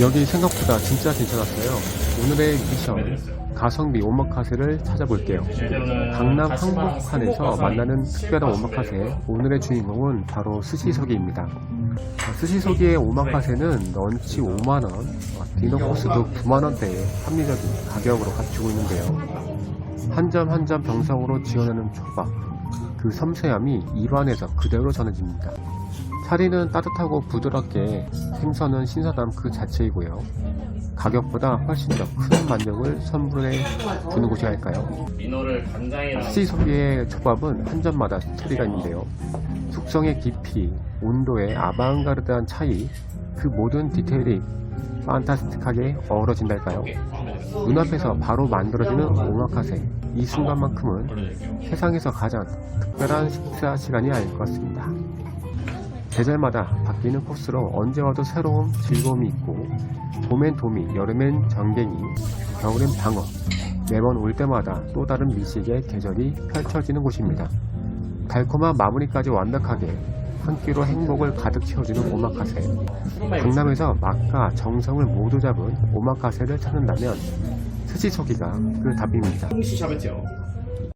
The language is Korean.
여기 생각보다 진짜 괜찮았어요. 오늘의 미션 가성비 오마카세를 찾아볼게요. 강남 항복판에서 만나는 특별한 오마카세 오늘의 주인공은 바로 스시석이입니다. 어, 스시석이의 오마카세는 런치 5만원, 디너 코스도 9만원대의 합리적인 가격으로 갖추고 있는데요. 한 점 한 점 병석으로 지어내는 초밥, 그 섬세함이 일환에서 그대로 전해집니다. 사리는 따뜻하고 부드럽게 생선은 신선함 그 자체이고요. 가격보다 훨씬 더 큰 만족을 선물해 주는 곳이 할까요? 민어를 간장이랑 스시 소비의 초밥은 한 점마다 스토리가 있는데요. 숙성의 깊이, 온도의 아방가르드한 차이, 그 모든 디테일이 판타스틱하게 어우러진달까요? 눈앞에서 바로 만들어지는 오마카세. 이 순간만큼은. 세상에서 가장 특별한 식사 시간이 아닐 것 같습니다. 계절마다 바뀌는 코스로 언제 와도 새로운 즐거움이 있고 봄엔 도미, 여름엔 전갱이, 겨울엔 방어 매번 올 때마다 또 다른 미식의 계절이 펼쳐지는 곳입니다. 달콤한 마무리까지 완벽하게 한 끼로 행복을 가득 채워주는 오마카세 강남에서 맛과 정성을 모두 잡은 오마카세를 찾는다면 스시소기가 그 답입니다.